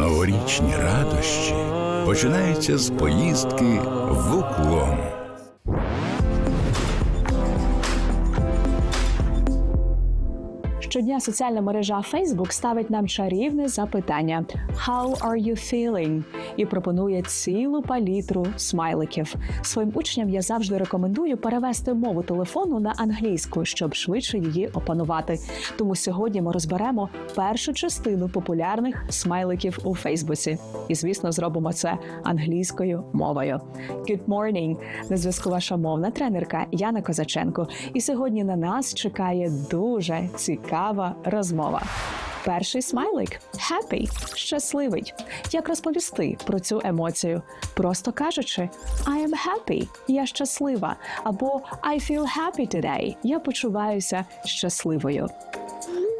Новорічні радощі починаються з поїздки в уклон. Щодня соціальна мережа Facebook ставить нам чарівне запитання «How are you feeling?» І пропонує цілу палітру смайликів. Своїм учням я завжди рекомендую перевести мову телефону на англійську, щоб швидше її опанувати. Тому сьогодні ми розберемо першу частину популярних смайликів у Фейсбуці. І, звісно, зробимо це англійською мовою. Good morning! На зв'язку ваша мовна тренерка Яна Козаченко. І сьогодні на нас чекає дуже цікава розмова. Перший смайлик happy, щасливий. Як розповісти про цю емоцію? Просто кажучи, I am happy, я щаслива, або I feel happy today, я почуваюся щасливою.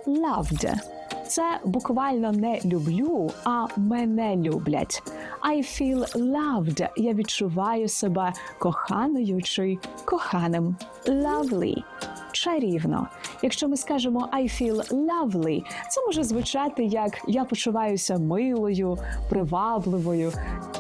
Loved – це буквально не люблю, а мене люблять. I feel loved – я відчуваю себе коханою чи коханим. Lovely – чарівно. Якщо ми скажемо I feel lovely, це може звучати як я почуваюся милою, привабливою,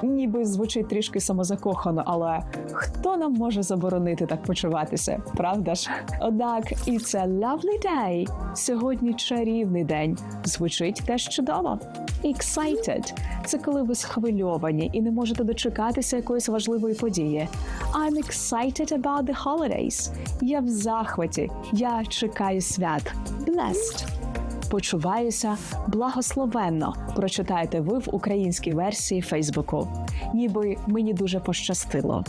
ніби звучить трішки самозакохано, але хто нам може заборонити так почуватися, правда ж? Однак і це lovely day. Сьогодні чарівний день. Звучить теж чудово. Excited – це коли ви схвильовані і не можете дочекатися якоїсь важливої події. I'm excited about the holidays. Я в захваті. Я чекаю свят. Blessed – почуваюся благословенно. Прочитаєте ви в українській версії Фейсбуку. Ніби мені дуже пощастило.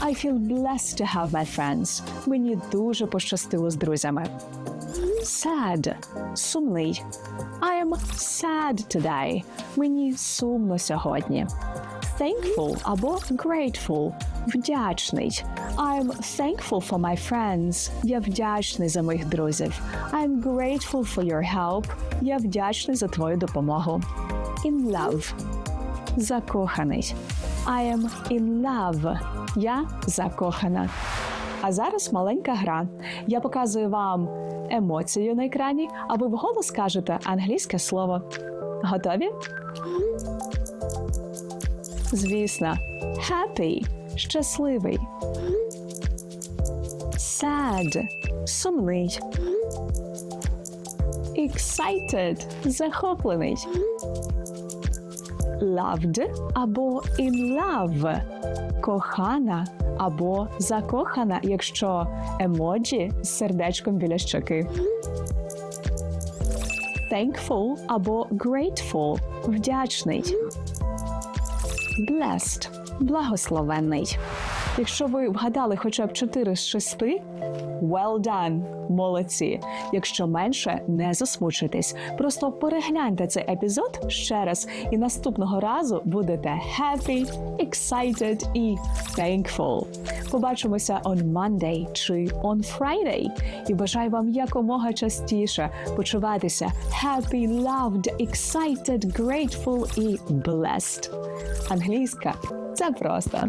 I feel blessed to have my friends. Мені дуже пощастило з друзями. Sad – сумний. I am sad today. Мені сумно сьогодні. Thankful або grateful – вдячний. I'm thankful for my friends. Я вдячний за моїх друзів. I'm grateful for your help. Я вдячний за твою допомогу. In love – закоханий. I am in love. Я закохана. А зараз маленька гра. Я показую вам емоцію на екрані, а ви вголос скажете англійське слово. Готові? Звісно, happy – щасливий. Sad – сумний. Excited – захоплений. Loved або in love – кохана або закохана, якщо емоджі з сердечком біля щоки. Thankful або grateful – вдячний. Blessed – благословенний. Якщо ви вгадали хоча б 4 з 6, well done, молодці. Якщо менше, не засмучуйтесь. Просто перегляньте цей епізод ще раз, і наступного разу будете happy, excited і thankful. Побачимося on Monday чи on Friday. І бажаю вам якомога частіше почуватися happy, loved, excited, grateful і blessed. Англійська це просто.